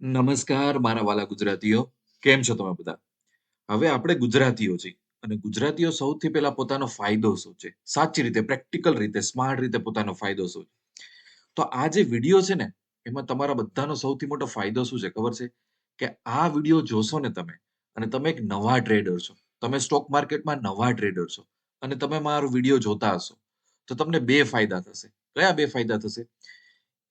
નમસ્કાર, મારા વાલા ગુજરાતીઓ. કેમ છો તમે બધા? હવે આપણે ગુજરાતીઓ છીએ અને ગુજરાતીઓ સૌથી પહેલા પોતાનો ફાયદો શું છે? સાચી રીતે, પ્રેક્ટિકલ રીતે, સ્માર્ટ રીતે પોતાનો ફાયદો શું છે? તો આ જે વીડિયો છે ને, એમાં તમારા બધાનો સૌથી મોટો ફાયદો શું છે? ખબર છે? કે આ વીડિયો જોશો ને તમે, અને તમે એક નવા ટ્રેડર છો. તમે સ્ટોક માર્કેટમાં નવા ટ્રેડર છો અને તમે મારો વીડિયો જોતા હશો, તો તમને બે ફાયદા થશે. કયા બે ફાયદા થશે?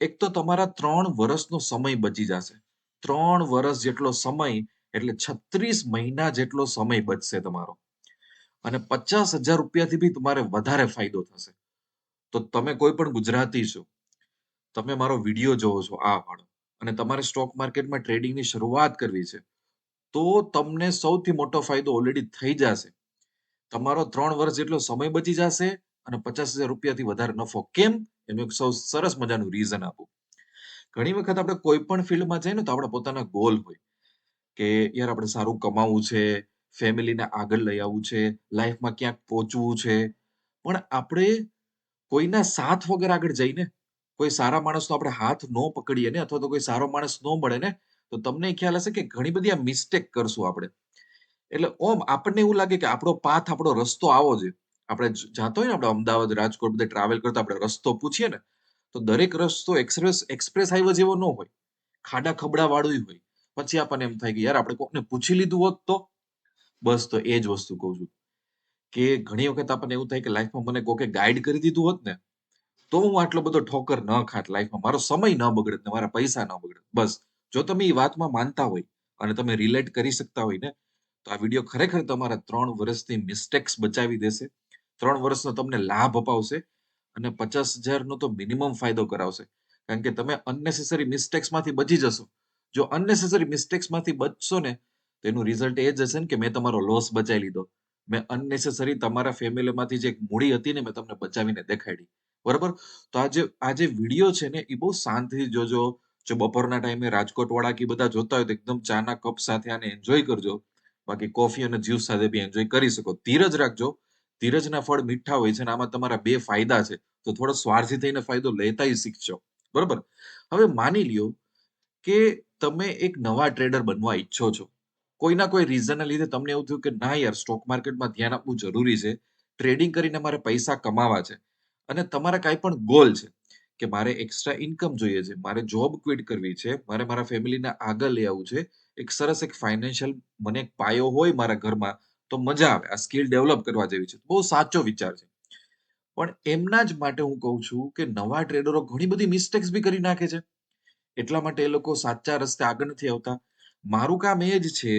એક તો તમારા ત્રણ વર્ષનો સમય બચી જશે. ત્રણ વર્ષ જેટલો સમય, એટલે છત્રીસ મહિના જેટલો સમય બચશે તમારો. અને પચાસ હજાર રૂપિયાથી બી તમારે વધારે ફાયદો થશે. તો તમે કોઈ પણ ગુજરાતી છો, તમે મારો વીડિયો જોવો છો, આ વાળો, અને તમારે સ્ટોક માર્કેટમાં ટ્રેડિંગની શરૂઆત કરવી છે, તો તમને સૌથી મોટો ફાયદો ઓલરેડી થઈ જશે. તમારો ત્રણ વર્ષ જેટલો સમય બચી જશે અને પચાસ હજાર રૂપિયાથી વધારે નફો. કેમ? એનું એક સૌ સરસ મજાનું રીઝન આપું. ઘણી વખત આપણે કોઈ પણ ફિલ્ડમાં જઈએ ને તો આપણા પોતાના ગોલ હોય કે યાર આપણે સારું કમાવું છે, ફેમિલીને આગળ લઈ આવવું છે, લાઈફમાં ક્યાંક પહોંચવું છે. પણ આપણે કોઈના સાથ વગર આગળ જઈને, કોઈ સારા માણસનો આપણે હાથ ન પકડીએ ને અથવા તો કોઈ સારો માણસ ન મળે ને, તો તમને ખ્યાલ હશે કે ઘણી બધી આ મિસ્ટેક કરશું આપણે. એટલે ઓમ આપણને એવું લાગે કે આપણો પાથ, આપણો રસ્તો આવો છે આપણે જાતો હોય ને આપણે અમદાવાદ, રાજકોટ બધે ટ્રાવેલ કરતા આપણે રસ્તો પૂછીએ ને તો દરેક રસ્તો એક્સપ્રેસ એક્સપ્રેસ હાઈવે જેવો ન હોય. ખાડા ખબડા વાળું હોય. પછી આપણને એમ થાય કે યાર, આપણે કોકને પૂછી લીધું હોત તો? બસ, તો એ જ વસ્તુ કહું છું. કે ઘણી વખત આપણને એવું થાય કે લાઈફમાં મને કોકે ગાઈડ કરી દીધું હોત ને, તો હું આટલો બધો ઠોકર ન ખાત લાઈફમાં. મારો સમય ન બગડત ને મારા પૈસા ન બગડત. બસ, જો તમે એ વાતમાં માનતા હોય અને તમે રિલેટ કરી શકતા હોય ને, તો આ વીડિયો ખરેખર તમારા ત્રણ વર્ષની મિસ્ટેક્સ બચાવી દેશે. ત્રણ વર્ષનો તમને લાભ અપાવશે. અને પચાસ હજારનો તો મિનિમમ ફાયદો કરાવશે. કારણ કે તમે અનનેસેસરી મિસ્ટેક્સમાંથી બચી જશો. જો અનનેસેસરી મિસ્ટેક્સમાંથી બચશો ને, તો એનું રિઝલ્ટ એ જ હશે ને કે મેં તમારો લોસ બચાવી લીધો. મેં અનનેસેસરી તમારા ફેમિલીમાંથી જે એક મૂડી હતી ને, મેં તમને બચાવીને દેખાડી. બરાબર? તો આ જે આ જે વીડિયો છે ને, એ બહુ શાંતિથી જોજો. જો બપોરના ટાઈમે રાજકોટ વાળા કે બધા જોતા હોય તો એકદમ ચાના કપ સાથે આને એન્જોય કરજો. બાકી કોફી અને જ્યુસ સાથે બી એન્જોય કરી શકો. ધીરજ રાખજો. ધીરજના ફળ મીઠા હોય છે અને આમાં તમારા બે ફાયદા છે. તો થોડો સ્વાર્થી થઈને ફાયદો લેતાય શીખજો. બરોબર? હવે માની લ્યો કે તમે એક નવા ટ્રેડર બનવા ઈચ્છો છો. કોઈના કોઈ રીઝનના લીધે તમને એવું થયું કે ના યાર સ્ટોક માર્કેટમાં ધ્યાન આપવું જરૂરી છે. ટ્રેડિંગ કરીને મારે પૈસા કમાવા છે. અને તમારા કાંઈ પણ ગોલ છે કે મારે એક્સ્ટ્રા ઇન્કમ જોઈએ છે, મારે જોબ ક્વિટ કરવી છે, મારે મારા ફેમિલીને આગળ લઈ આવવું છે. એક સરસ એક ફાઇનાન્શિયલ મને એક પાયો હોય મારા ઘરમાં તો મજા આવે, આ સ્કિલ ડેવલપ કરવા જેવી છે. બહુ સાચો વિચાર છે. પણ એમના જ માટે હું કહું છું કે નવા ટ્રેડરો ઘણી બધી મિસ્ટેક્સ બી કરી નાખે છે. એટલા માટે એ લોકો સાચા રસ્તે આગળ નથી આવતા. મારું કામ એ જ છે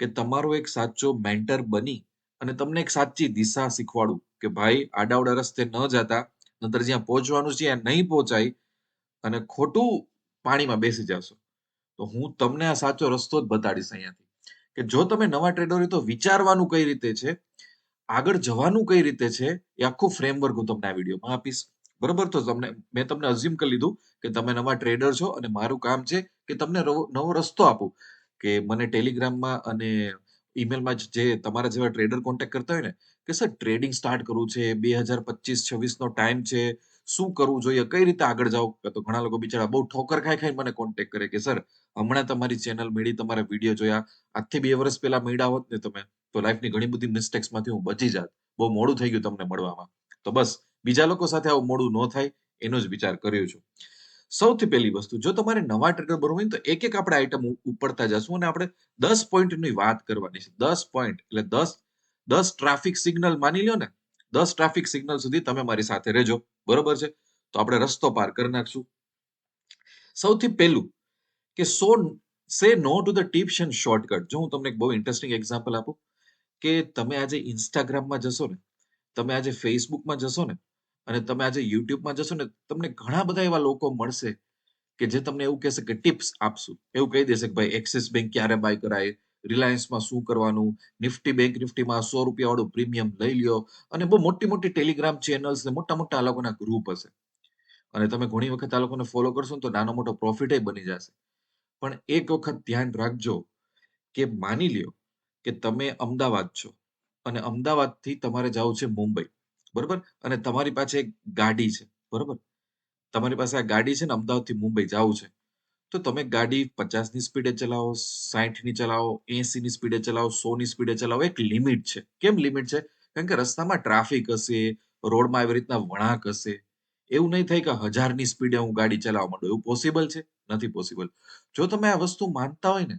કે તમારો એક સાચો મેન્ટર બની અને તમને એક સાચી દિશા શીખવાડું કે ભાઈ આડાવડા રસ્તે ન જતા નતર જ્યાં પહોંચવાનું છે ત્યાં નહીં પહોંચાય અને ખોટું પાણીમાં બેસી જશો. તો હું તમને આ સાચો રસ્તો જ બતાડીશ અહીંયાથી. કે જો તમે નવા ટ્રેડર હોય તો વિચારવાનું કઈ રીતે છે? આગળ જવાનું કઈ રીતે છે? એ આખું ફ્રેમવર્ક હું તમને આ વિડીયોમાં આપીશ. બરોબર? તો તમને, મેં તમને અઝ્યુમ કરી લીધું કે તમે નવા ટ્રેડર છો અને મારું કામ છે કે તમને નવો રસ્તો આપું. કે મને ટેલિગ્રામમાં અને ઈમેલમાં જે તમારા જેવા ટ્રેડર કોન્ટેક્ટ કરતા હોય ને, કે સર ટ્રેડિંગ સ્ટાર્ટ કરવું છે, બે હજાર પચીસ છવ્વીસનો ટાઈમ છે શું કરવું જોઈએ, કઈ રીતે આગળ જાવ તો ઘણા લોકો બિચારા બહુ ઠોકર ખાઈ ખાઈ મને કોન્ટેક્ટ કરે કે, સર, હમણાં તમારી ચેનલ મેળી, તમારા વીડિયો જોયા. આજથી બે વર્ષ પહેલા મેળા હોત ને તમે, તો લાઈફની ઘણી બધી મિસ્ટેક્સમાંથી હું બચી જાત. બહુ મોડું થઈ ગયું તમને મળવામાં. તો બસ, બીજા લોકો સાથે આવું મોડું ન થાય, એનો જ વિચાર કર્યો છું. સૌથી પહેલી વસ્તુ, જો તમારે નવા ટ્રેડર બનવું હોય તો એક એક આપણે આઈટમ ઉપડતા જશું અને આપણે દસ પોઈન્ટની વાત કરવાની છે. દસ પોઈન્ટ એટલે દસ દસ ટ્રાફિક સિગ્નલ માની લ્યો ને દસ ટ્રાફિક સિગ્નલ સુધી તમે મારી સાથે રહેજો. બરોબર છે? તો આપણે રસ્તો પાર કરી નાખશું. સૌથી પહેલું કે so say no to the tips and shortcut. જો હું તમને એક બહુ ઇન્ટરેસ્ટિંગ એક્ઝામ્પલ આપું, કે તમે આજે ઇન્સ્ટાગ્રામમાં જશો ને, તમે આજે ફેસબુકમાં જશો ને, અને તમે આજે યુટ્યુબમાં જશો ને, તમને ઘણા બધા એવા લોકો મળશે કે જે તમને એવું કહેશે કે ટિપ્સ આપશું. એવું કહી દેશે કે ભાઈ એક્સિસ બેંક ક્યારે બાય કરાય? રિલાયન્સમાં શું કરવાનું? નિફ્ટી બેંક નિફ્ટીમાં સો રૂપિયાવાળું પ્રીમિયમ લઈ લ્યો. અને બહુ મોટી મોટી ટેલિગ્રામ ચેનલ્સ ને મોટા મોટા આ લોકોના ગ્રુપ હશે. અને તમે ઘણી વખત આ લોકોને ફોલો કરશો ને તો નાનો મોટો પ્રોફિટ બની જશે. પણ એક વખત ધ્યાન રાખજો કે માની લ્યો કે તમે અમદાવાદ છો. અને અમદાવાદથી તમારે જવું છે મુંબઈ. બરોબર? અને તમારી પાસે એક ગાડી છે. બરોબર? તમારી પાસે આ ગાડી છે ને અમદાવાદથી મુંબઈ જવું છે. તો તમે ગાડી પચાસની સ્પીડે ચલાવો, સાઠની ચલાવો, એસીની સ્પીડે ચલાવો, સોની સ્પીડે ચલાવો એક લિમિટ છે. કેમ લિમિટ છે? કારણ કે રસ્તામાં ટ્રાફિક હશે, રોડમાં આવી રીતના વળાંક હશે. એવું નહીં થાય કે હજારની સ્પીડે હું ગાડી ચલાવવા માંડું. એવું પોસિબલ છે? નથી પોસિબલ. જો તમે આ વસ્તુ માનતા હોય ને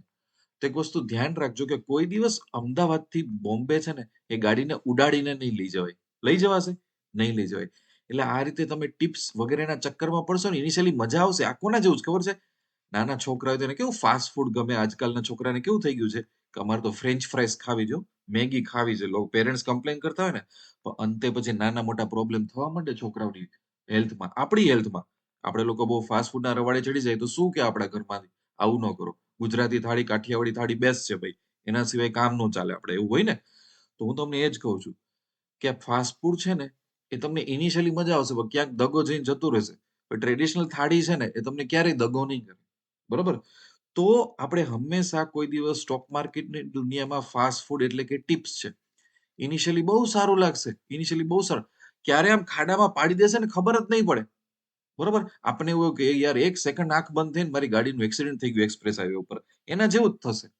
તો એક વસ્તુ ધ્યાન રાખજો કે કોઈ દિવસ અમદાવાદથી બોમ્બે છે ને એ ગાડીને ઉડાડીને નહીં લઈ જવાય. લઈ જવાશે? નહીં લઈ જવાય. એટલે આ રીતે તમે ટિપ્સ વગેરેના ચક્કરમાં પડશો ને ઇનિશિયલી મજા આવશે. આ કોના જેવું જ ખબર છે? નાના છોકરા હોય કેવું ફાસ્ટ ફૂડ ગમે આજકાલના છોકરાને કેવું થઈ ગયું છે કે અમારે તો ફ્રેન્ચ ફ્રાઈસ ખાવી જો મેગી ખાવી છે. લોકો પેરેન્ટ્સ કમ્પ્લેન કરતા હોય ને પણ અંતે પછી નાના મોટા પ્રોબ્લેમ થવા માંડે છોકરાઓની હેલ્થમાં, આપણી હેલ્થમાં. આપણે લોકો બહુ ફાસ્ટ ફૂડના રવાડે ચડી જાય તો શું કે આપણા ઘરમાંથી આવું ન કરો. ગુજરાતી થાળી, કાઠિયાવાડી થાળી બેસ્ટ છે ભાઈ. એના સિવાય કામ ન ચાલે આપણે એવું હોય ને તો હું તમને એ જ કહું છું કે આ ફાસ્ટ ફૂડ છે ને એ તમને ઇનિશિયલી મજા આવશે પણ ક્યાંક દગો જઈને જતું રહેશે. પણ ટ્રેડિશનલ થાળી છે ને એ તમને ક્યારેય દગો નહીં કરે. બરોબર? તો આપણે હંમેશા કોઈ દિવસ સ્ટોક માર્કેટની દુનિયામાં ફાસ્ટ ફૂડ એટલે કે ટિપ્સ છે. ઇનિશિયલી બહુ સારું લાગશે. ઇનિશિયલી બહુ સારું. ક્યારે આમ ખાડામાં પાડી દેશે ને ખબર જ નહીં પડે. બરોબર? આપણને એવું કે યાર, એક સેકન્ડ આંખ બંધ થઈને મારી ગાડીનું એક્સિડન્ટ થઈ ગયું એક્સપ્રેસ હાઈવે ઉપર. એના જેવું જ થશે.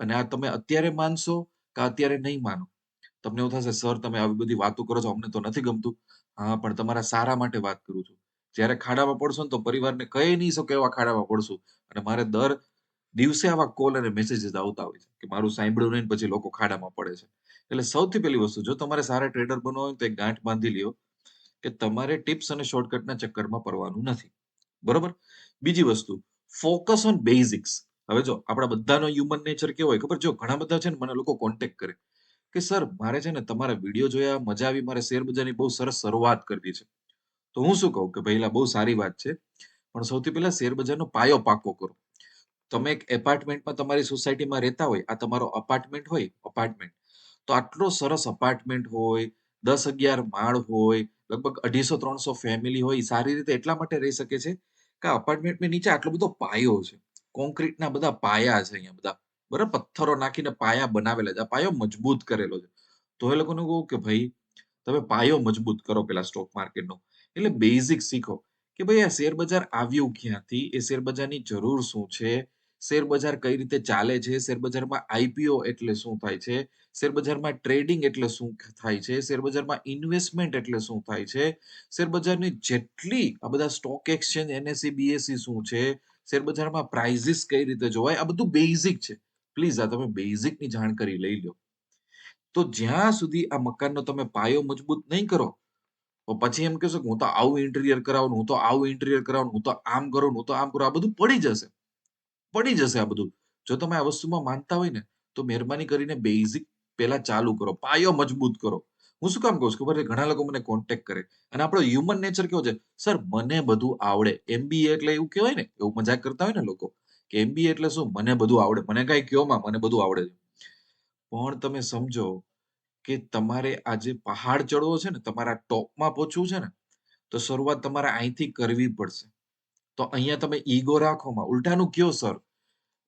અને આ તમે અત્યારે માનશો કે અત્યારે નહીં માનો. તમને એવું થશે, સર, તમે આવી બધી વાતો કરો છો, અમને તો નથી ગમતું. હા, પણ તમારા સારા માટે વાત કરું છું. જ્યારે ખાડામાં પડશો ને તો પરિવારને કહી નહીં શકો એવા ખાડામાં પડશું. અને મારે દર દિવસે આવા કોલ અને મેસેજીસ આવતા હોય છે કે મારું સાંભળ્યું નહીં પછી લોકો ખાડામાં પડે છે. એટલે સૌથી પહેલી વસ્તુ, જો તમારે સારા ટ્રેડર બનવું હોય તો એક ગાંઠ બાંધી લ્યો કે તમારે ટિપ્સ અને શોર્ટકટના ચક્કરમાં પડવાનું નથી. બરોબર? બીજી વસ્તુ ફોકસ ઓન બેઝિક્સ. હવે જો આપણા બધાનો હ્યુમન નેચર કેવો હોય, ખબર જો ઘણા બધા છે ને મને લોકો કોન્ટેક્ટ કરે કે સર મારે છે ને તમારા વીડિયો જોયા, મજા આવી, મારે શેર બજારની બહુ સરસ શરૂઆત કરવી છે. તો હું શું કહું કે પહેલા બહુ સારી વાત છે. પણ સૌથી પહેલા શેર બજારનો પાયો પાકો કરો. તમે એક એપાર્ટમેન્ટમાં તમારી સોસાયટીમાં રહેતા હોય, આ તમારો અપાર્ટમેન્ટ હોય, અપાર્ટમેન્ટ તો આટલો સરસ અપાર્ટમેન્ટ હોય, દસ અગિયાર માળ હોય, લગભગ અઢીસો ત્રણસો ફેમિલી હોય સારી રીતે એટલા માટે રહી શકે છે કે અપાર્ટમેન્ટની નીચે આટલો બધો પાયો છે. કોન્ક્રીટના બધા પાયા છે અહીંયા બધા. બરાબર? પથ્થરો નાખીને પાયા બનાવેલા છે. આ પાયો મજબૂત કરેલો છે. તો એ લોકોને કહું કે ભાઈ, તમે પાયો મજબૂત કરો પેલા સ્ટોક માર્કેટનો. એટલે બેઝિક શીખો કે ભાઈ આ શેર બજાર આવ્યું ક્યાંથી? એ શેર બજારની જરૂર શું છે? શેર બજાર કઈ રીતે ચાલે છે? શેર બજારમાં આઈપીઓ એટલે શું થાય છે? શેર બજારમાં ટ્રેડિંગ એટલે શું થાય છે? શેર બજારમાં ઇન્વેસ્ટમેન્ટ એટલે શું થાય છે? શેર બજારની જેટલી આ બધા સ્ટોક એક્સચેન્જ, એનએસસી બીએસસી શું છે? શેર બજારમાં પ્રાઇઝિસ કઈ રીતે જોવાય? આ બધું બેઝિક છે. પ્લીઝ આ તમે બેઝિકની જાણકારી લઈ લ્યો. તો જ્યાં સુધી આ મકાનનો તમે પાયો મજબૂત નહીં કરો તો પછી એમ કહેશો કે હું તો આવું ઇન્ટિરિયર કરાવું, હું તો આવું ઇન્ટિરિયર કરાવું, હું તો આમ કરું, હું તો આમ કરું. આ બધું પડી જશે. પડી જશે આ બધું. જો તમે આ વસ્તુમાં માનતા હોય ને તો મહેરબાની કરીને બેઝિક પહેલા ચાલુ કરો. પાયો મજબૂત કરો. હું શું કામ કહું છું ખબર છે? ઘણા લોકો મને કોન્ટેક્ટ કરે અને આપણો હ્યુમન નેચર કેવો છે? સર મને બધું આવડે. એમબીએ એટલે એવું કહેવાય ને એવું મજાક કરતા હોય ને લોકો કે એમબીએ એટલે શું? મને બધું આવડે. મને કાંઈ કયો મને બધું આવડે છે. પણ તમે સમજો કે તમારે આ જે પહાડ ચડવો છે ને, તમારા ટોપમાં પહોંચવું છે ને, તો શરૂઆત તમારે અહીંથી કરવી પડશે. તો અહીંયા તમે ઈગો રાખોમાં ઉલટાનું કયો, સર.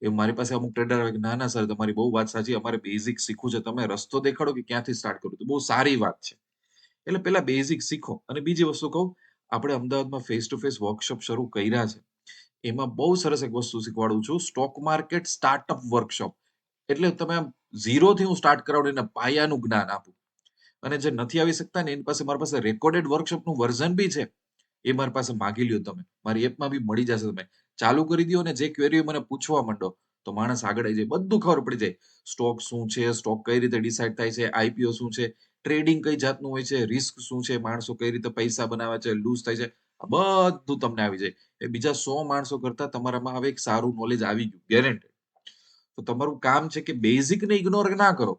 એ મારી પાસે અમુક ટ્રેડર આવે કે, ના ના, સર, તમારી બહુ વાત સાચી. અમારે બેઝિક શીખવું છે. તમે રસ્તો દેખાડો કે ક્યાંથી સ્ટાર્ટ કરું. તો બહુ સારી વાત છે. એટલે પહેલા બેઝિક શીખો. અને બીજી વસ્તુ કહું, આપણે અમદાવાદમાં ફેસ ટુ ફેસ વર્કશોપ શરૂ કર્યા છે. એમાં બહુ સરસ એક વસ્તુ શીખવાડું છું. સ્ટોક માર્કેટ સ્ટાર્ટઅપ વર્કશોપ એટલે તમે આમ ઝીરો થી હું સ્ટાર્ટ કરાવું પાયાનું જ્ઞાન આપું. અને જે નથી આવી શકતા ને એની પાસે મારી પાસે રેકોર્ડેડ વર્કશોપનું વર્ઝન બી છે, એ મારી પાસે માગી લ્યો તમે. મારી એપમાં બી મળી જશે તમે. ચાલુ કરી દો અને જે ક્વેરીઓ મને પૂછવા માંડો, તો માણસ આગળ આવી જાય. બધું ખબર પડી જાય. સ્ટોક શું છે સ્ટોક કઈ રીતે ડિસાઈડ થાય છે આઈપીઓ શું છે ટ્રેડિંગ કઈ જાતનું હોય છે રિસ્ક શું છે, માણસો કઈ રીતે પૈસા બનાવે છે લૂઝ થાય છે. બધું તમને આવી જાય. એ બીજા સો માણસો કરતા તમારામાં હવે એક સારું નોલેજ આવી ગયું ગેરંટેડ તો તમારું કામ છે કે બેઝિક ને ઇગ્નોર ના કરો.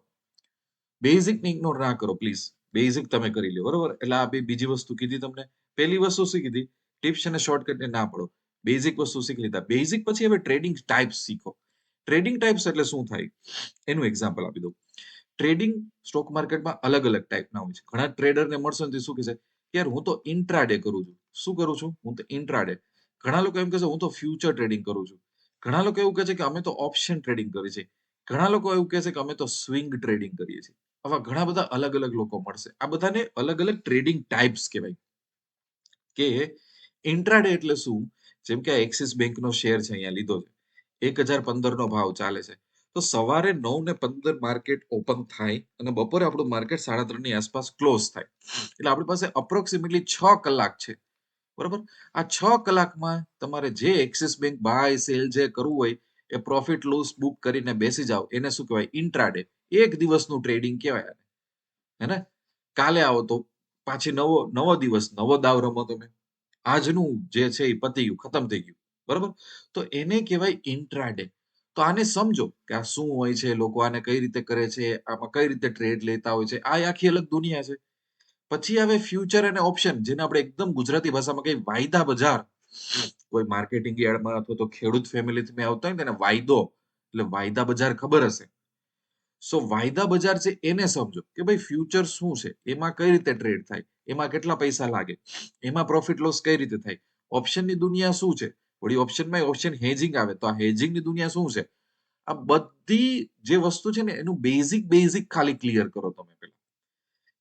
બેઝિક ને ઇગ્નોર ના કરો પ્લીઝ બેઝિક તમે કરી લો બરોબર? એટલે આ બીજી વસ્તુ કીધી તમને. પહેલી વસ્તુ શું કીધી? ટિપ્સ અને શોર્ટકટને ના પડો. બેઝિક વસ્તુ શીખી લીધા. બેઝિક પછી હવે ટ્રેડિંગ ટાઈપ્સ શીખો. ટ્રેડિંગ ટાઈપ્સ એટલે શું થાય? એનું એક્ઝામ્પલ આપી દઉં. ટ્રેડિંગ સ્ટોક માર્કેટમાં અલગ અલગ ટાઈપના હોય છે. ઘણા ટ્રેડરને મળશો ને શું કહેશે? યાર, હું તો ઇન્ટ્રાડે કરું છું. શું કરું છું? હું તો ઇન્ટ્રાડે ઘણા લોકો એમ કહેશે, હું તો ફ્યુચર ટ્રેડિંગ કરું છું. ઘણા લોકો એવું કહે છે કે અમે તો ઓપ્શન ટ્રેડિંગ કરીએ છીએ ઘણા લોકો એવું કહે છે કે અમે તો સ્વિંગ ટ્રેડિંગ કરીએ છીએ. આવા ઘણા બધા અલગ અલગ લોકો મળશે. આ બધાને અલગ અલગ ટ્રેડિંગ ટાઈપ્સ કહેવાય. કે ઇન્ટ્રાડે એટલે શું? જેમ કે આ એક્સિસ બેંકનો શેર છે અહીંયા લીધો છે. એક હજાર પંદરનો ભાવ ચાલે છે. તો સવારે નવ ને પંદર માર્કેટ ઓપન થાય અને બપોરે આપણું માર્કેટ સાડા ત્રણની આસપાસ ક્લોઝ થાય. એટલે આપણી પાસે અપ્રોક્સિમેટલી છ કલાક છે. બરાબર? આ છ કલાકમાં તમારે જે એક્સિસ બેંક બાય સેલ જે કરવું હોય એ પ્રોફિટ લોસ બુક કરીને બેસી જાઓ. એને શું કહેવાય? ઇન્ટ્રાડે એક દિવસનું ટ્રેડિંગ કહેવાય. હે ને? કાલે આવો તો પાછી નવો નવો દિવસ, નવો દાવ રમો તમે. આજનું જે છે એ પતી ગયું ખતમ થઈ ગયું. બરાબર? તો એને કહેવાય ઇન્ટ્રાડે તો આને સમજો કે આ શું હોય છે, લોકો આને કઈ રીતે કરે છે, આમાં કઈ રીતે ટ્રેડ લેતા હોય છે. આ આખી અલગ દુનિયા છે. પછી આવે ફ્યુચર અને ઓપ્શન જેને આપણે એકદમ ગુજરાતી ભાષામાં કહીએ વાયદા બજાર. કોઈ માર્કેટિંગ યાર્ડમાં અથવા તો ખેડૂત ફેમિલીથી આવતા હોય તેને વાયદો, એટલે વાયદા બજાર ખબર હશે. સો વાયદા બજાર છે એને સમજો કે ભાઈ ફ્યુચર શું છે? એમાં કઈ રીતે ટ્રેડ થાય? એમાં કેટલા પૈસા લાગે? એમાં પ્રોફિટ લોસ કઈ રીતે થાય? ઓપ્શનની દુનિયા શું છે? વળી ઓપ્શનમાં ઓપ્શન હેજિંગ આવે તો આ હેજિંગની દુનિયા શું છે? આ બધી જે વસ્તુ છે ને એનું બેઝિક બેઝિક ખાલી ક્લિયર કરો તમે.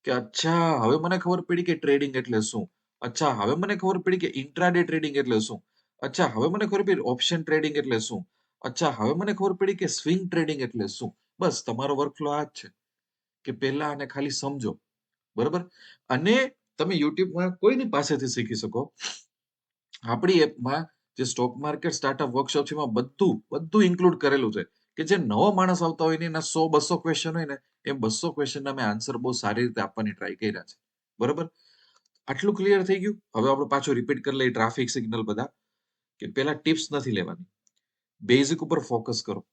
કે અચ્છા, હવે મને ખબર પડી કે ટ્રેડિંગ એટલે શું? અચ્છા, હવે મને ખબર પડી કે ઇન્ટ્રાડે ટ્રેડિંગ એટલે શું? અચ્છા, હવે મને ખબર પડી ઓપ્શન ટ્રેડિંગ એટલે શું? અચ્છા, હવે મને ખબર પડી કે સ્વિંગ ટ્રેડિંગ એટલે શું? બસ, તમારો વર્કફ્લો આ જ છે. કે પહેલા આને ખાલી સમજો. બરાબર? અને તમે યુટ્યુબમાં કોઈની પાસેથી શીખી શકો. આપણી એપમાં જે સ્ટોક માર્કેટ સ્ટાર્ટઅપ વર્કશોપ છે, એમાં બધું બધું ઇન્ક્લુડ કરેલું છે. કે જે નવો માણસ આવતા હોય ને એના સો, બસો ક્વેશ્ચન હોય ને એ બસો ક્વેશ્ચનના મેં આન્સર બહુ સારી રીતે આપવાની ટ્રાય કર્યા છે. બરોબર? આટલું ક્લિયર થઈ ગયું? હવે આપણે પાછું રિપીટ કરી લઈએ ટ્રાફિક સિગ્નલ બધા. કે પેલા ટિપ્સ નથી લેવાની. બેઝિક ઉપર ફોકસ કરો.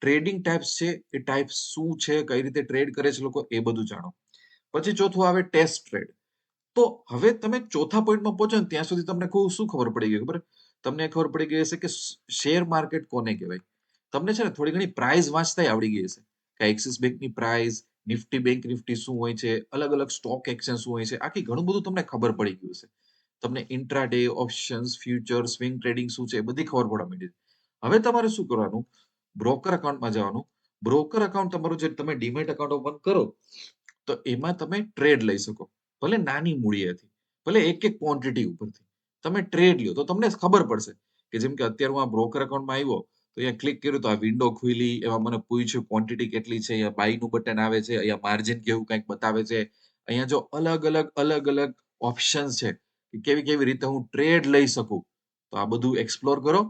ટ્રેડિંગ ટાઈપ્સ છે, એ ટાઈપ શું છે, કઈ રીતે ટ્રેડ કરે છે લોકો, એ બધું જાણો. પછી ચોથું આવે ટેસ્ટ ટ્રેડ તો હવે તમે ચોથા પોઈન્ટમાં પહોંચો ને ત્યાં સુધી તમને કહું શું ખબર પડી ગઈ ખબર? તમને ખબર પડી ગઈ હશે કે શેર માર્કેટ કોને કહેવાય? તમને છે ને થોડી ઘણી પ્રાઇઝ વાંચતા આવડી ગઈ હશે. એક્સિસ બેંકની પ્રાઇઝ નિફ્ટી બેંક નિફ્ટી શું હોય છે, અલગ અલગ સ્ટોક એક્સચેન્જ શું હોય છે, આખી ઘણું બધું તમને ખબર પડી ગયું છે તમને intraday options future swing trading શું છે એ બધી ખબર પડવા માંડી હવે તમારે શું કરવાનું? બ્રોકર અકાઉન્ટમાં જવાનું. બ્રોકર અકાઉન્ટ તમારું જે તમે ડીમેટ અકાઉન્ટ ઓપન કરો, તો એમાં તમે ટ્રેડ લઈ શકો. ભલે નાની મૂડીએથી ભલે એક એક ક્વોન્ટિટી ઉપરથી. તમે ટ્રેડ લ્યો તો તમને ખબર પડશે કે જેમ કે અત્યારે હું આ બ્રોકર અકાઉન્ટમાં આવ્યો તો અહીંયા ક્લિક કર્યું તો આ વિન્ડો ખુલી, એમાં મને પૂછ્યું ક્વોન્ટિટી કેટલી છે, અહીંયા બાયનું બટન આવે છે, અહીંયા માર્જિન કેવું કંઈક બતાવે છે. અહીંયા જો અલગ અલગ અલગ અલગ ઓપ્શન્સ છે કે કેવી કેવી રીતે હું ટ્રેડ લઈ શકું. તો આ બધું એક્સપ્લોર કરો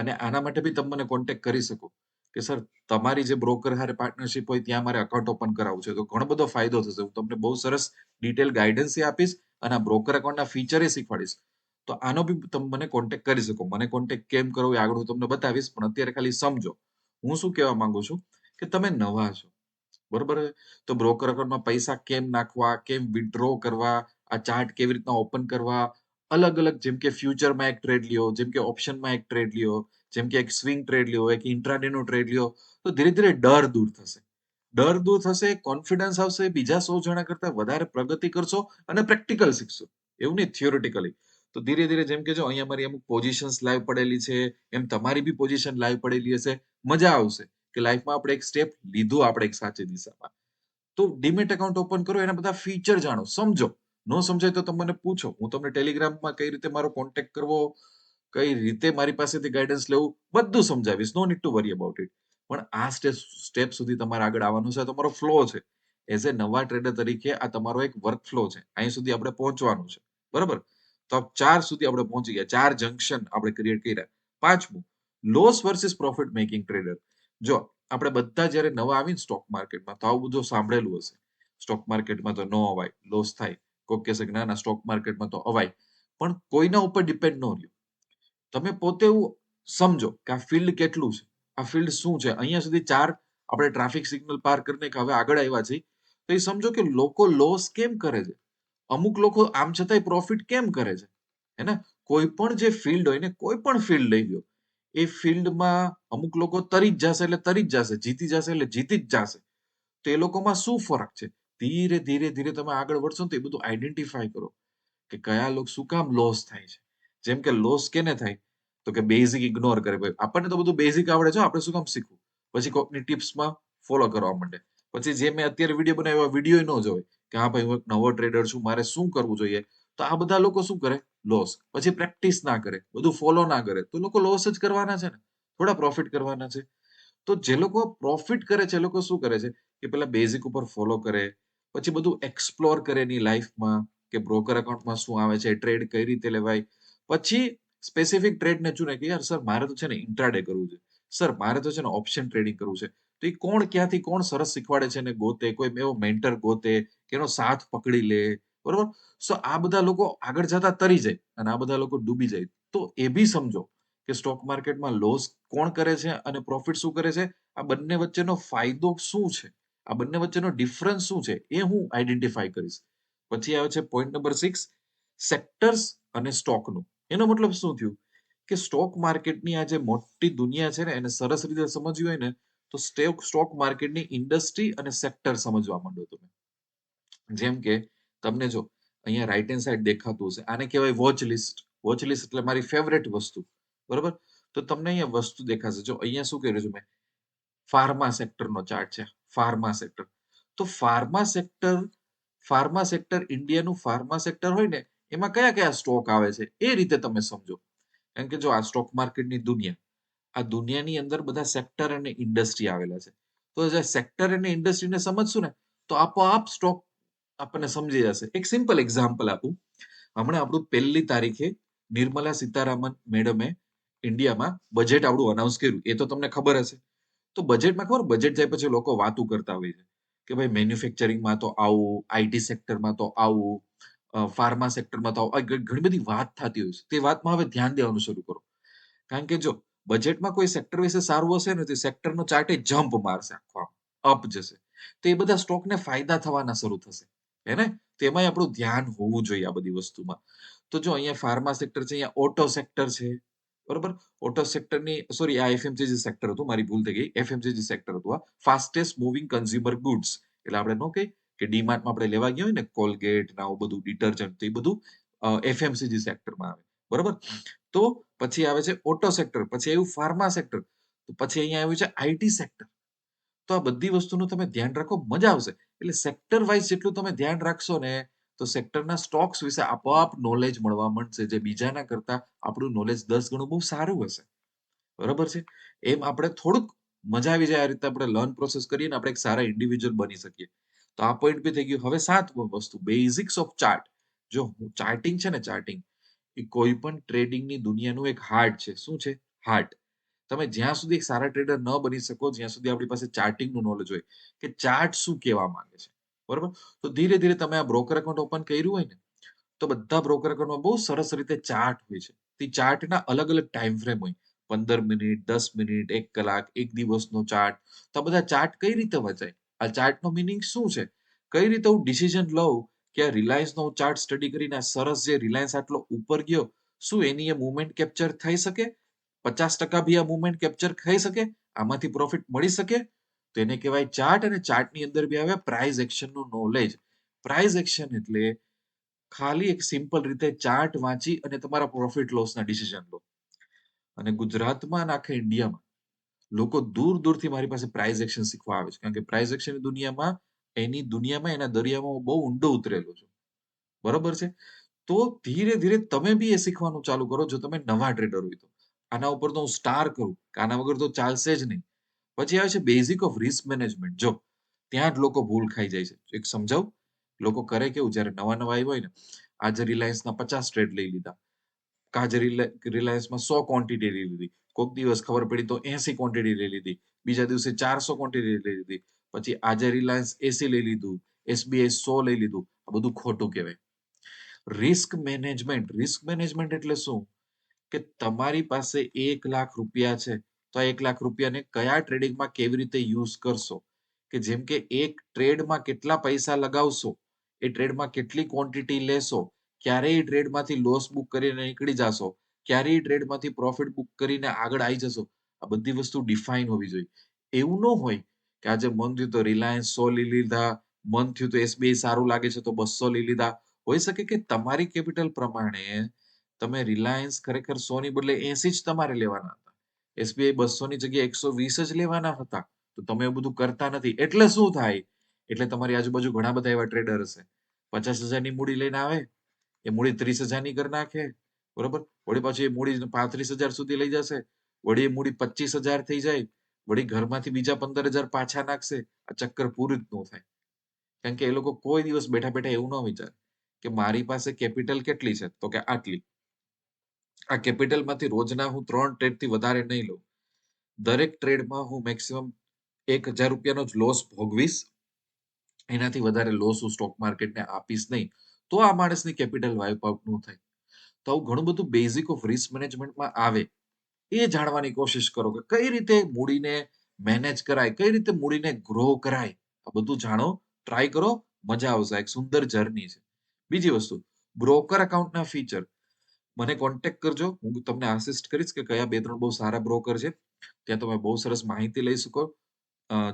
અને આના માટે બી તમે મને કોન્ટેક્ટ કરી શકો કે સર તમારી જે બ્રોકર હારે પાર્ટનરશિપ હોય ત્યાં મારે અકાઉન્ટ ઓપન કરાવવું છે. તો ઘણો બધો ફાયદો થશે. હું તમને બહુ સરસ ડિટેલ ગાઈડન્સ આપીશ અને આ બ્રોકર અકાઉન્ટના ફીચર શીખવાડીશ. તો આનો બી તમે મને કોન્ટેક્ટ કરી શકો. મને કોન્ટેક્ટ કેમ કરવો એ આગળ હું તમને બતાવીશ, પણ અત્યારે ખાલી સમજો. હું શું કહેવા માંગુ છું કે તમે નવા છો. બરોબર તો બ્રોકર અકાઉન્ટમાં પૈસા કેમ નાખવા, કેમ વિથડ્રો કરવા, આ ચાર્ટ કેવી રીતના ઓપન કરવા, અલગ અલગ જેમ કે ફ્યુચરમાં એક ટ્રેડ લ્યો, જેમ કે ઓપ્શનમાં એક ટ્રેડ લ્યો, જેમ કે એક સ્વિંગ ટ્રેડ લ્યો, એક ઇન્ટ્રાડેનો ટ્રેડ લ્યો, તો ધીરે ધીરે ડર દૂર થશે. ડર દૂર થશે કોન્ફિડન્સ આવશે, બીજા સો જણા કરતા વધારે પ્રગતિ કરશો અને પ્રેક્ટિકલ શીખશો. એવું નહીં થિયોરિટિકલી તો ધીરે ધીરે જેમ કે જો અહીંયા મારી અમુક પોઝિશન્સ લાઈવ પડેલી છે, એમ તમારી બી પોઝિશન લાઈવ પડેલી હશે, મજા આવશે કે લાઈફમાં આપણે એક સ્ટેપ લીધું આપણે એક સાચી દિશામાં. તો ડીમેટ એકાઉન્ટ ઓપન કરો, એના બધા ફીચર જાણો. સમજો. ન સમજાય તો તમે મને પૂછો. હું તમને ટેલિગ્રામમાં કઈ રીતે મારો કોન્ટેક્ટ કરવો, કઈ રીતે મારી પાસેથી ગાઈડન્સ લેવું, બધું સમજાવીશ. No need to worry about it પણ આ સ્ટેપ સ્ટેપ સુધી તમારે આગળ આવવાનું છે તમારો ફ્લો છે. એઝ એ નવા ટ્રેડર તરીકે આ તમારો એક વર્ક ફ્લો છે. અહીં સુધી આપણે પહોંચવાનું છે. બરાબર? તો ચાર સુધી આપણે પહોંચી ગયા. ચાર જંકશન આપણે ક્રિએટ કર્યા. પાંચમું loss versus profit making trader જો આપણે બધા જ્યારે નવા આવીને સ્ટોક માર્કેટમાં તો આવું બધું સાંભળેલું હશે. સ્ટોક માર્કેટમાં તો ન અવાય લોસ થાય. કોઈક કહેશે કે ના સ્ટોક માર્કેટમાં તો અવાય. પણ કોઈના ઉપર ડિપેન્ડ ન રહ્યું. તમે પોતે એવું સમજો કે આ ફિલ્ડ કેટલું છે. આ ફિલ્ડ શું છે? અહીંયા સુધી ચાર આપણે ટ્રાફિક સિગ્નલ પાર કરીને હવે આગળ આવ્યા છીએ. તો એ સમજો કે લોકો લોસ કેમ કરે છે? અમુક લોકો આમ છતાંય પ્રોફિટ કેમ કરે છે? હે ને? કોઈ પણ જે ફિલ્ડ હોય ને, કોઈ પણ ફિલ્ડ લઈ લો એ ફિલ્ડમાં અમુક લોકો તરી જ જશે એટલે તરી જ જશે, જીતી જશે એટલે જીતી જ જશે. તો એ લોકોમાં શું ફરક છે? ધીરે ધીરે ધીરે તમે આગળ વધશો તો એ બધું આઈડેન્ટિફાય કરો કે કયા લોકો શું કામ લોસ થાય છે. જેમ કે લોસ કેને થાય? તો કે બેઝિક ઇગ્નોર કરે. ભાઈ, આપણને તો બધું બેઝિક આવડે છે, આપણે શું કામ શીખવું? પછી કોકની ટિપ્સમાં ફોલો કરવા માંડે. પછી જે મેં અત્યારે વીડિયો બનાવ્યો વીડિયો ન જોવે. કે હા ભાઈ, હું એક નવો ટ્રેડર છું, મારે શું કરવું જોઈએ? તો આ બધા લોકો શું કરે? લોસ પછી પ્રેક્ટિસ ના કરે. બધું ફોલો ના કરે. તો લોકો લોસ જ કરવાના છે ને? થોડા પ્રોફિટ કરવાના છે. તો જે લોકો પ્રોફિટ કરે છે, એ લોકો શું કરે છે? કે પેલા બેઝિક ઉપર ફોલો કરે. પછી બધું એક્સપ્લોર કરે એની લાઈફમાં કે બ્રોકર એકાઉન્ટમાં શું આવે છે ટ્રેડ કઈ રીતે લેવાય? પછી સ્પેસિફિક ટ્રેડ ને ચૂને કે યાર સર મારે તો છે ને ઇન્ટ્રાડે કરવું છે. સર મારે તો છે ને ઓપ્શન ટ્રેડિંગ કરવું છે. તો એ કોણ ક્યાંથી કોણ સરસ શીખવાડે છે ને ગોતે? કોઈ એવો મેન્ટર ગોતે કે એનો સાથ પકડી લે, બરોબર? સો આ બધા લોકો આગળ જતા તરી જાય અને આ બધા લોકો ડૂબી જાય. તો એ બી સમજો કે સ્ટોક માર્કેટમાં લોસ કોણ કરે છે અને પ્રોફિટ શું કરે છે? આ બંને વચ્ચેનો ફાયદો શું છે? આ બંને વચ્ચેનો ડિફરન્સ શું છે? એ હું આઈડેન્ટિફાઈ કરીશ. પછી આવે છે પોઈન્ટ નંબર સિક્સ સેક્ટર્સ અને સ્ટોકનું એનો મતલબ શું થયું? કે સ્ટોક માર્કેટની આ જે મોટી દુનિયા છે ને, એને સરસ રીતે સમજવી હોય ને, તો સ્ટેક સ્ટોક માર્કેટની ઇન્ડસ્ટ્રી અને સેક્ટર સમજવા માંડો તમે. જેમ કે તમને જો અહીંયા રાઈટ હેન્ડ સાઈડ દેખાતું હશે. આને કહેવાય વોચ લિસ્ટ વોચ લિસ્ટ એટલે મારી ફેવરેટ વસ્તુ. બરોબર? તો તમને અહીંયા વસ્તુ દેખાશે. જો અહીંયા શું કર્યું છે મેં? ફાર્મા સેક્ટરનો ચાર્ટ છે. ફાર્મા સેક્ટર તો ફાર્મા સેક્ટર ફાર્મા સેક્ટર ઇન્ડિયાનું ફાર્મા સેક્ટર હોય ને, એમાં કયા કયા સ્ટોક આવે છે? એ રીતે તમે સમજો. કેમ કે જો આ સ્ટોક માર્કેટની દુનિયા, આ દુનિયાની અંદર બધા સેક્ટર અને ઇન્ડસ્ટ્રી આવેલા છે. તો સેક્ટર અને ઇન્ડસ્ટ્રીને સમજશું ને, તો આપોઆપ સ્ટોક આપણને સમજી જશે. એક સિમ્પલ એક્ઝામ્પલ આપું. હમણાં આપણું પહેલી તારીખે નિર્મલા સીતારામન મેડમે ઇન્ડિયામાં બજેટ આપણું અનાઉન્સ કર્યું. એ તો તમને ખબર હશે. તો બજેટમાં ખબર બજેટ જાય પછી લોકો વાતું કરતા હોય છે. કે ભાઈ મેન્યુફેક્ચરિંગમાં તો આવું આઈટી સેક્ટરમાં તો આવું ફાર્મા સેક્ટરમાં તો આવું. ઘણી બધી વાત થતી હોય છે. તે વાતમાં હવે ધ્યાન દેવાનું શરૂ કરો. કારણ કે જો બજેટમાં કોઈ સેક્ટર વિશે સારું હશે ને તો સેક્ટરનો ચાર્ટ જમ્પ મારશે આખો અપ જશે. તો એ બધા સ્ટોકને ફાયદા થવાના શરૂ થશે. હે ને તેમાં આપણું ધ્યાન હોવું જોઈએ આ બધી વસ્તુમાં. તો જો અહીંયા ફાર્મા સેક્ટર છે, અહીંયા ઓટો સેક્ટર છે, બરોબર? ઓટો સેક્ટરની, સોરી, આ એફએમસીજી સેક્ટર હતું, મારી ભૂલ થઈ ગઈ. એફએમસીજી સેક્ટર હતું આ ફાસ્ટેસ્ટ મૂવિંગ કન્ઝ્યુમર ગુડ્સ એટલે આપણે નો કે કે ડીમાર્ટમાં આપણે લેવા ગયા હોય ને, કોલગેટ ના બધું, ડિટર્જન્ટ તો એ બધું એફએમસીજી સેક્ટરમાં આવે. બરોબર? તો પછી આવે છે ઓટો સેક્ટર, પછી આવ્યું ફાર્મા સેક્ટર, તો પછી અહીંયા આવ્યું છે આઈટી સેક્ટર. તો આ બધી વસ્તુનું તમે ધ્યાન રાખો, મજા આવશે. એટલે સેક્ટર વાઇઝ જેટલું તમે ધ્યાન રાખશો ને, તો સેક્ટરના સ્ટોક્સ વિશે આપોઆપ નોલેજ મળવા મળશે જે બીજાના કરતા આપણું નોલેજ દસ ગણું બહુ સારું હશે. બરોબર છે? એમ આપણે થોડુંક મજા આવી જાય આ રીતે આપણે લર્ન પ્રોસેસ કરીએ ને આપણે એક સારા ઇન્ડિવિજ્યુઅલ બની શકીએ. તો આ પોઈન્ટ બી થઈ ગયું. હવે સાત વસ્તુ. બેઝિક્સ ઓફ ચાર્ટ જો ચાર્ટિંગ છે ને ચાર્ટિંગ એ કોઈ પણ ટ્રેડિંગની દુનિયાનું એક હાર્ટ છે. શું છે? હાર્ટ તમે જ્યાં સુધી એક સારા ટ્રેડર ન બની શકો, જ્યાં સુધી આપણી પાસે ચાર્ટિંગનું નોલેજ હોય, કે ચાર્ટ શું કહેવા માંગે છે. બરોબર? તો ધીરે ધીરે તમે આ બ્રોકર એકાઉન્ટ ઓપન કર્યું હોય ને, તો બધા બ્રોકર એકાઉન્ટમાં બહુ સરસ રીતે ચાર્ટ હોય છે. તે ચાર્ટના અલગ અલગ ટાઈમ ફ્રેમ હોય. પંદર મિનિટ, દસ મિનિટ, એક કલાક, એક દિવસનો ચાર્ટ તો આ બધા ચાર્ટ કઈ રીતે વચાય? આ ચાર્ટનો મિનિંગ શું છે? કઈ રીતે હું ડિસિઝન લઉં કે આ રિલાયન્સનો હું ચાર્ટ સ્ટડી કરીને આ સરસ જે રિલાયન્સ આટલો ઉપર ગયો, શું એની એ મુવમેન્ટ કેપ્ચર થઈ શકે? પચાસ ટકા બી આ મુવમેન્ટ કેપ્ચર થઈ શકે, આમાંથી પ્રોફિટ મળી શકે, તો એને કહેવાય ચાર્ટ અને ચાર્ટની અંદર બી આવે પ્રાઇઝ એક્શનનું નોલેજ પ્રાઇઝ એક્શન એટલે ખાલી એક સિમ્પલ રીતે ચાર્ટ વાંચી અને તમારા પ્રોફિટ લોસના ડિસિઝન લો. અને ગુજરાતમાં અને આખા ઇન્ડિયામાં લોકો દૂર દૂરથી મારી પાસે પ્રાઇઝ એક્શન શીખવા આવે છે. કારણ કે પ્રાઇઝ એક્શનની દુનિયામાં, એની દુનિયામાં, એના દરિયામાં બહુ ઊંડો ઉતરેલો છું. બરોબર છે? તો ધીરે ધીરે તમે બી એ શીખવાનું ચાલુ કરો, જો તમે નવા ટ્રેડર હોય તો. આના ઉપર તો હું સ્ટાર કરું કે આના વગર તો ચાલશે જ નહીં. પછી આવે છે બેઝિક ઓફ રિસ્ક મેનેજમેન્ટ જો, ત્યાં જ લોકો ભૂલ ખાઈ જાય છે. એક સમજાવું? લોકો કરે કેવું? જ્યારે નવા નવા આવ્યા હોય ને આજે રિલાયન્સના પચાસ ટ્રેડ લઈ લીધા. કાજે રિલાયન્સમાં સો ક્વોન્ટિટી લઈ લીધી. કોઈક દિવસ ખબર પડી તો એસી ક્વોન્ટિટી લઈ લીધી. બીજા દિવસે ચારસો ક્વોન્ટિટી લઈ લીધી. પછી આજે રિલાયન્સ એસી લઈ લીધું, એસબીઆઈ સો લઈ લીધું. આ બધું ખોટું કહેવાય. રિસ્ક મેનેજમેન્ટ રિસ્ક મેનેજમેન્ટ એટલે શું? કે તમારી પાસે એક લાખ રૂપિયા છે, તો આ એક લાખ રૂપિયાને કયા ટ્રેડિંગમાં કેવી રીતે યુઝ કરશો? કે જેમ કે એક ટ્રેડમાં કેટલા પૈસા લગાવશો, એ ટ્રેડમાં કેટલી ક્વોન્ટિટી લેશો, ક્યારે એ ટ્રેડમાંથી લોસ બુક કરીને નીકળી જશો, ક્યારે એ ટ્રેડમાંથી પ્રોફિટ બુક કરીને આગળ આવી જશો, આ બધી વસ્તુ ડિફાઇન હોવી જોઈએ. એવું ન હોય કે આજે મન થયું તો રિલાયન્સ સો લઈ લીધા, મન થયું તો એસબીઆઈ સારું લાગે છે તો બસો લઈ લીધા. હોઈ શકે કે તમારી કેપિટલ પ્રમાણે તમે રિલાયન્સ ખરેખર સો ની બદલે એસી જ તમારે લેવાના હતા. એસબીઆઈ બસો ની જગ્યાએ એકસો વીસ જ લેવાના હતા. તો તમે એવું બધું કરતા નથી. એટલે શું થાય? એટલે તમારી આજુબાજુ ઘણા બધા એવા ટ્રેડર હશે. પચાસ હજારની મૂડી લઈને આવે. એ મૂડી ત્રીસ હજારની કરી નાખે. બરોબર? વળી પાછી એ મૂડી પાંત્રીસ હજાર સુધી લઈ જશે. વળી એ મૂડી પચીસ હજાર થઈ જાય. વળી ઘરમાંથી બીજા પંદર હજાર પાછા નાખશે. આ ચક્કર પૂરું જ ન થાય. કારણ કે એ લોકો કોઈ દિવસ બેઠા બેઠા એવું ન વિચારે કે મારી પાસે કેપિટલ કેટલી છે? તો કે આટલી. આ કેપિટલમાંથી રોજના હું ત્રણ ટ્રેડથી વધારે નહીં લઉં. દરેક ટ્રેડમાં હું મેક્સિમમ એક હજાર રૂપિયાનો જ લોસ ભોગવીશ. એનાથી વધારે લોસ હું સ્ટોક માર્કેટને આપીશ નહીં. તો આ માણસની કેપિટલ વાઇપ આઉટ ન થાય. તો આવું ઘણું બધું બેઝિક ઓફ રિસ્ક મેનેજમેન્ટમાં આવે. એ જાણવાની કોશિશ કરો કે કઈ રીતે મૂડીને મેનેજ કરાય, કઈ રીતે મૂડીને ગ્રો કરાય. આ બધું જાણો ટ્રાય કરો, મજા આવશે. એક સુંદર જર્ની છે. બીજી વસ્તુ બ્રોકર અકાઉન્ટના ફીચર મને કોન્ટેક્ટ કરજો. હું તમને આસિસ્ટ કરીશ કે કયા બે ત્રણ બહુ સારા બ્રોકર છે. ત્યાં તમે બહુ સરસ માહિતી લઈ શકો.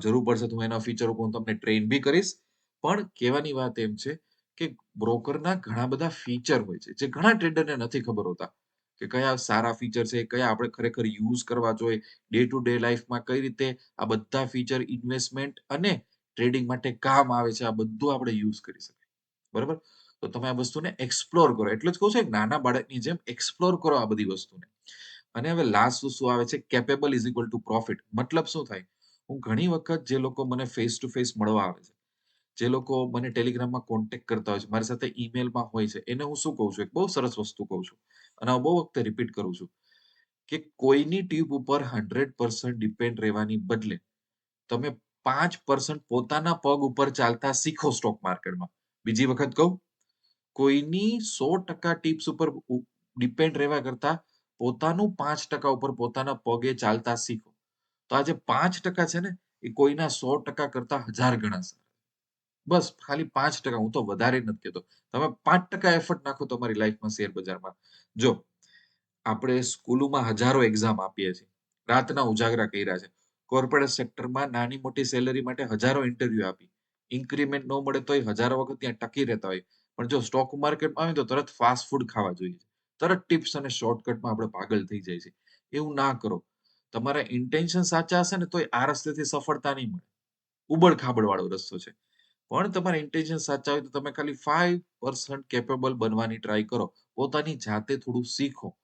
જરૂર પડશે તો એના ફીચર હું તમને ટ્રેન બી કરીશ. પણ કહેવાની વાત એમ છે કે બ્રોકરના ઘણા બધા ફીચર હોય છે, જે ઘણા ટ્રેડરને નથી ખબર હોતા. કે કયા સારા ફીચર છે, કયા આપણે ખરેખર યુઝ કરવા જોઈએ ડે ટુ ડે લાઈફમાં કઈ રીતે આ બધા ફીચર ઇન્વેસ્ટમેન્ટ અને ટ્રેડિંગ માટે કામ આવે છે, આ બધું આપણે યુઝ કરી શકાય બરાબર? તો તમે આ વસ્તુને એક્સપ્લોર કરો. એટલે જ કહું છું નાના બાળકની જેમ એક્સપ્લોર કરો આ બધી વસ્તુને. અને હવે લાસ્ટ વસ્તુ આવે છે capable is equal to profit મતલબ શું થાય? હું ઘણી વખત જે લોકો મને ફેસ ટુ ફેસ મળવા આવે છે, જે લોકો મને ટેલિગ્રામમાં કોન્ટેક કરતા હોય છે, મારી સાથે ઈમેલમાં હોય છે, એને હું શું કહું છું? એક બહુ સરસ વસ્તુ કહું છું. અને હું બહુ વખતે રિપીટ કરું છું કે કોઈની ટીપ ઉપર હંડ્રેડ પર્સન્ટ ડિપેન્ડ રહેવાની બદલે તમે પાંચ પર્સન્ટ પોતાના પગ ઉપર ચાલતા શીખો સ્ટોક માર્કેટમાં બીજી વખત કહું કોઈની સો ટકા ટીપ્સ ઉપર ડિપેન્ડ રહેવા કરતા પોતાનું પાંચ ટકા ઉપર પોતાના પગે ચાલતા શીખો. તો આજે પાંચ ટકા છે ને, એ કોઈના સો ટકા કરતા હજાર ગણા બસ, ખાલી પાંચ ટકા, હું તો વધારે નથી કહેતો. તમે પાંચ ટકા એફર્ટ નાખો તમારી લાઈફમાં શેર બજારમાં. જો, આપણે સ્કૂલોમાં હજારો એક્ઝામ આપીએ છીએ. રાતના ઉજાગરા કર્યા છે. કોર્પોરેટ સેક્ટરમાં નાની મોટી સેલરી માટે હજારો ઇન્ટરવ્યુ આપી. ઇન્ક્રીમેન્ટ ન મળે તો હજારો વખત ત્યાં ટકી રહેતા હોય. પણ જો સ્ટોક માર્કેટમાં આવે તો તરત ફાસ્ટ ફૂડ ખાવા જોઈએ. તરત ટિપ્સ અને શોર્ટકટમાં આપણે પાગલ થઈ જાય છે. એવું ના કરો. તમારા ઇન્ટેન્શન સાચા હશે ને તો આ રસ્તેથી સફળતા નહીં મળે. ઉબડ વાળો રસ્તો છે. પણ તમારા ઇન્ટેન્શન સાચા હોય તો તમે ખાલી ફાઈવ પર્સન્ટ કેપેબલ બનવાની ટ્રાય કરો. પોતાની જાતે થોડું શીખો.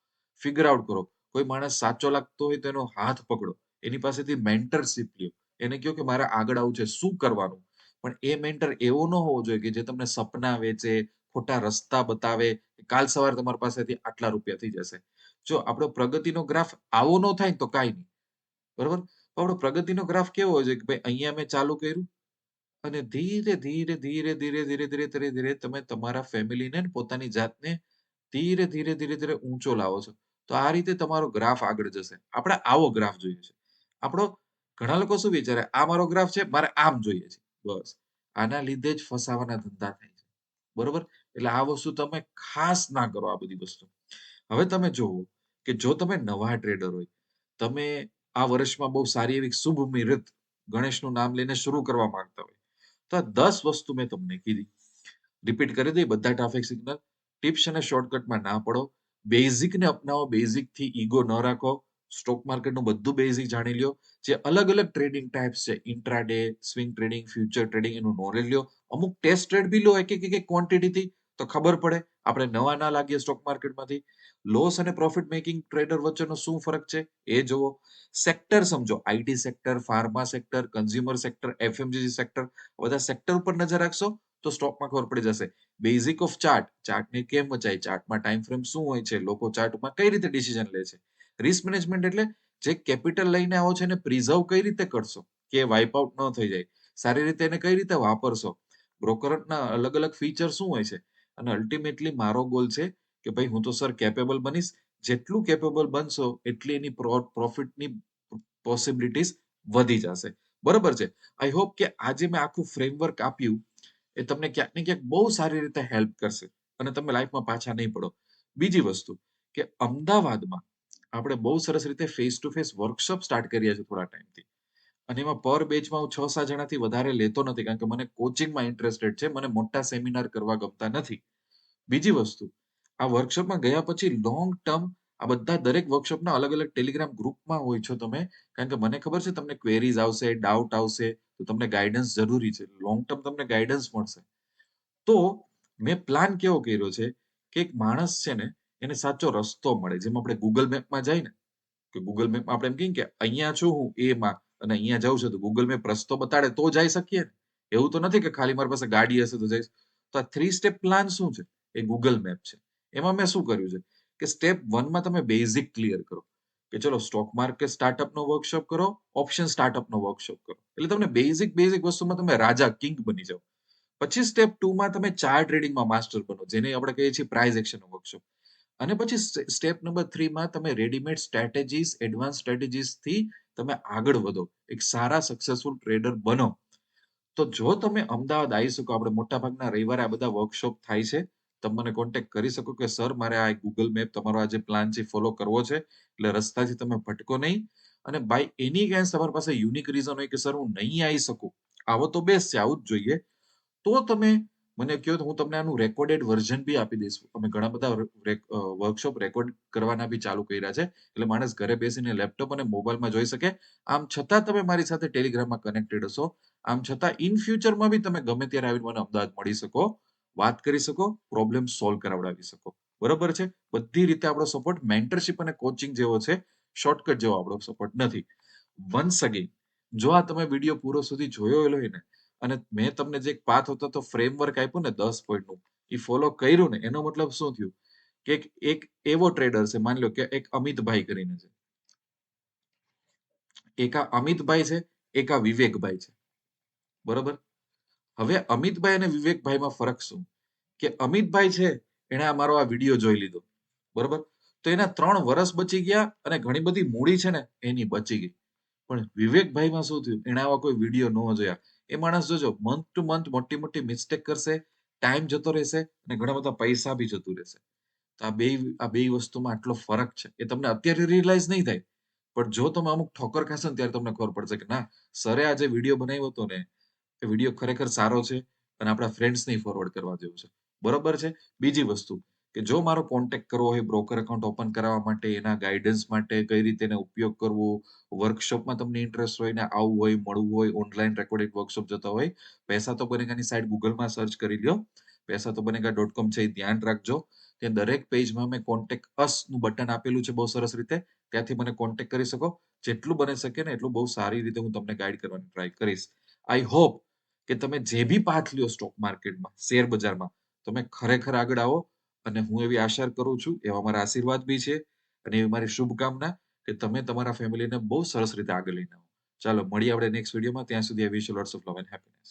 ફિગર આઉટ કરો. કોઈ માણસ સાચો લાગતો હોય તો એનો હાથ પકડો. એની પાસેથી મેન્ટરશીપ લ્યો. એને કહો કે મારે આગળ આવું છે. શું કરવાનું? પણ એ મેન્ટર એવો ન હોવો જોઈએ કે જે તમને સપના વેચે, ખોટા રસ્તા બતાવે કાલ સવારે તમારી પાસેથી આટલા રૂપિયા થઈ જશે. જો આપણો પ્રગતિનો ગ્રાફ આવો ન થાય તો કાંઈ નહીં. બરોબર? આપણો પ્રગતિનો ગ્રાફ કેવો હોય છે કે ભાઈ અહીંયા મેં ચાલુ કર્યું અને ધીરે ધીરે ધીરે ધીરે ધીરે ધીરે ધીરે ધીરે તમે તમારા ફેમિલીને પોતાની જાતને ધીરે ધીરે ધીરે ધીરે ઊંચો લાવો છો. તો આ રીતે તમારો ગ્રાફ આગળ જશે. આપણે આવો ગ્રાફ જોઈએ છે. આપણો ઘણા લોકો શું વિચારે, આ મારો ગ્રાફ છે, મારે આમ જોઈએ છે. બસ. આના લીધે જ ફસાવાના ધંધા થાય છે. બરોબર? એટલે આ વસ્તુ તમે ખાસ ના કરો આ બધી વસ્તુ. હવે તમે જોવો કે જો તમે નવા ટ્રેડર હોય, તમે આ વર્ષમાં બહુ સારી એવી શુભ મુહૂર્ત ગણેશનું નામ લઈને શરૂ કરવા માંગતા હોય, તો આ દસ વસ્તુ મેં તમને કીધી. રિપીટ કરી દઈ બધા ટ્રાફિક સિગ્નલ ટિપ્સ અને શોર્ટકટમાં ના પડો. બેઝિકને અપનાવો. બેઝિકથી ઈગો ન રાખો. સ્ટોક માર્કેટનું બધું બેઝિક જાણી લ્યો. જે અલગ અલગ ટ્રેડિંગ ટાઈપ્સ છે intraday swing trading future trading એનું નોલેજ લ્યો. અમુક ટેસ્ટ ટ્રેડ બી લો એક એક ક્વોન્ટિટીથી તો ખબર પડે આપણે નવા ના લાગીએ સ્ટોક માર્કેટમાંથી લોસ અને પ્રોફિટ મેકિંગ ટ્રેડર વચ્ચેનો શું ફરક છે? એ જુઓ. સેક્ટર સમજો. IT sector pharma sector consumer sector FMCG sector બધા સેક્ટર ઉપર નજર રાખશો, તો સ્ટોકમાં ખબર પડી જશે. બેઝિક ઓફ ચાર્ટ ચાર્ટને કેમ વચાય ચાર્ટમાં ટાઈમ ફ્રેમ શું હોય છે? લોકો ચાર્ટમાં કઈ રીતે ડિસિઝન લે છે? રિસ્ક મેનેજમેન્ટ એટલે જે કેપિટલ લઈને આવો છો એને પ્રિઝર્વ કઈ રીતે કરશો? કે વાઇપ આઉટ ન થઈ જાય. સારી રીતે એને કઈ રીતે વાપરશો? બ્રોકરના અલગ અલગ ફીચર શું હોય છે? અને અલ્ટિમેટલી મારો ગોલ છે કે ભાઈ હું તો સર કેપેબલ બનીશ. જેટલું કેપેબલ બનશો એટલી એની પ્રોફિટની પોસિબિલિટીઝ વધી જશે. બરોબર છે? આઈ હોપ કે આજે મેં આખું ફ્રેમવર્ક આપ્યું એ તમને ક્યાંક ને ક્યાંક બહુ સારી રીતે હેલ્પ કરશે. અને તમે લાઈફમાં પાછા નહીં પડો. બીજી વસ્તુ કે અમદાવાદમાં આપણે બહુ સરસ રીતે face to face workshop start કરીએ છીએ થોડા ટાઈમથી અને એમાં પર બેચમાં હું છ સાત જણાથી વધારે લેતો નથી, કારણ કે મને કોચિંગમાં ઇન્ટરેસ્ટેડ છે, મને મોટા સેમિનાર કરવા ગમતા નથી. બીજી વસ્તુ, આ વર્કશોપમાં ગયા પછી લોંગ ટર્મ આ બધા દરેક વર્કશોપના અલગ અલગ ટેલિગ્રામ ગ્રુપમાં હોય છો તમે, કારણ કે મને ખબર છે તમને ક્વેરીઝ આવશે ડાઉટ આવશે, તો તમને ગાઈડન્સ જરૂરી છે. લોંગ ટર્મ તમને ગાઈડન્સ મળશે. તો મેં પ્લાન કેવો કર્યો છે કે એક માણસ છે ને એને સાચો રસ્તો મળે. જેમ આપણે ગૂગલ મેપમાં જાય ને કે ગૂગલ મેપમાં આપણે એમ કહીએ કે અહીંયા છું હું એમાં અને અહીંયા જાઉં છું, તો ગૂગલ મેપ રસ્તો બતાડે તો જઈ શકીએ ને. એવું તો નથી કે ખાલી મારી પાસે ગાડી હશે તો જઈશ. તો આ થ્રી સ્ટેપ પ્લાન શું છે? એ ગૂગલ મેપ છે. એમાં મેં શું કર્યું છે? કે સ્ટેપ વનમાં તમે બેઝિક ક્લિયર કરો. કે ચલો સ્ટોક માર્કેટ સ્ટાર્ટઅપનો વર્કશોપ કરો ઓપ્શન સ્ટાર્ટઅપનો વર્કશોપ કરો. એટલે તમને બેઝિક બેઝિક વસ્તુમાં તમે રાજા કિંગ બની જાઓ. પછી સ્ટેપ ટુ માં તમે ચાર ટ્રેડિંગમાં માસ્ટર બનો, જેને આપણે કહીએ છીએ પ્રાઇઝ એક્શન વર્કશોપ અને પછી સ્ટેપ નંબર થ્રીમાં તમે રેડીમેડ સ્ટ્રેટેજીસ, એડવાન્સ સ્ટ્રેટેજીસથી તમે આગળ વધો. એક સારા સક્સેસફુલ ટ્રેડર બનો. તો જો તમે અમદાવાદ આવી શકો, આપણે મોટાભાગના રવિવારે આ બધા વર્કશોપ થાય છે, તમે મને કોન્ટેક્ટ કરી શકો કે સર મારે આ ગૂગલ મેપ તમારો આ જે પ્લાન છે ફોલો કરવો છે. એટલે રસ્તાથી તમે ભટકો નહીં. અને બાય એની ગેન્સ તમારી પાસે યુનિક રીઝન હોય કે સર હું નહીં આવી શકું. આવો તો બેસ્ટ છે, આવું જ જોઈએ. તો તમે મને કહો તો હું તમને આનું રેકોર્ડેડ વર્ઝન બી આપી દઈશ. અમે ઘણા બધા વર્કશોપ રેકોર્ડ કરવાના બી ચાલુ કર્યા છે. એટલે માણસ ઘરે બેસીને લેપટોપ અને મોબાઈલમાં જોઈ શકે. આમ છતાં તમે મારી સાથે ટેલિગ્રામમાં કનેક્ટેડ હશો. આમ છતાં ઇન ફ્યુચરમાં બી તમે ગમે ત્યારે આવીને મને અમદાવાદ મળી શકો, વાત કરી શકો પ્રોબ્લેમ સોલ્વ કરાવડાવી શકો. બરોબર છે? બધી રીતે આપણો સપોર્ટ મેન્ટરશિપ અને કોચિંગ જેવો છે. શોર્ટકટ જેવો આપણો સપોર્ટ નથી. વન્સ અગેન જો આ તમે વીડિયો પૂરો સુધી જોયો હોય ને અને મેં તમને જે પાથ હતો, તો ફ્રેમવર્ક આપ્યું ને દસ પોઈન્ટનું એ ફોલો કર્યું ને, એનો મતલબ શું થયું? કે એક એવો ટ્રેડર છે, માની લો કે એક અમિતભાઈ કરીને છે. એક આ અમિતભાઈ છે, એક આ વિવેકભાઈ છે. બરોબર? હવે અમિતભાઈ અને વિવેકભાઈમાં ફરક શું? કે અમિતભાઈ છે, એણે આ મારો આ વીડિયો જોઈ લીધો. બરોબર? તો એના ત્રણ વર્ષ બચી ગયા અને ઘણી બધી મૂડી છે ને, એની બચી ગઈ. પણ વિવેકભાઈમાં શું થયું? એણે આવા કોઈ વીડિયો ન જોયા. એ માણસ જોજો મંથ ટુ મંથ મોટી મોટી મિસ્ટેક કરશે ટાઈમ જતો રહેશે અને ઘણા બધા પૈસા બી જતું રહેશે. તો આ બે આ બે વસ્તુમાં આટલો ફરક છે. એ તમને અત્યારે રિયલાઇઝ નહીં થાય, પણ જો તમે અમુક ઠોકર ખાશો ને ત્યારે તમને ખબર પડશે કે ના, સરે આ જે વીડિયો બનાવ્યો હતો ને, એ વીડિયો ખરેખર સારો છે અને આપણા ફ્રેન્ડ્સને ફોરવર્ડ કરવા જેવું છે. બરોબર છે? બીજી વસ્તુ કે જો મારો કોન્ટેક્ટ કરવો હોય બ્રોકર એકાઉન્ટ ઓપન કરાવવા માટે, એના ગાઈડન્સ માટે કઈ રીતે એનો ઉપયોગ કરવો વર્કશોપમાં તમને ઇન્ટરેસ્ટ હોય ને આવવું હોય, મળવું હોય ઓનલાઈન રેકોર્ડેડ વર્કશોપ જતા હોય, પૈસા તો બનેગાની સાઈડ ગૂગલમાં સર્ચ કરી લ્યો. પૈસા તો બનેગા ડોટ કોમ છે એ ધ્યાન રાખજો. ત્યાં દરેક પેજમાં મેં કોન્ટેક્ટ અસનું બટન આપેલું છે બહુ સરસ રીતે. ત્યાંથી મને કોન્ટેક્ટ કરી શકો. જેટલું બની શકે ને એટલું બહુ સારી રીતે હું તમને ગાઈડ કરવાની ટ્રાય કરીશ. આઈ હોપ કે તમે જે બી પાથ લ્યો સ્ટોક માર્કેટમાં શેર બજારમાં, તમે ખરેખર આગળ આવો. અને હું એવી આશા કરું છું, એવા મારા આશીર્વાદ બી છે અને એવી મારી શુભકામના કે તમે તમારા ફેમિલીને બહુ સરસ રીતે આગળ લઈને આવો ચાલો, મળીએ આપણે નેક્સ્ટ વિડીયોમાં ત્યાં સુધી I wish lots of love and happiness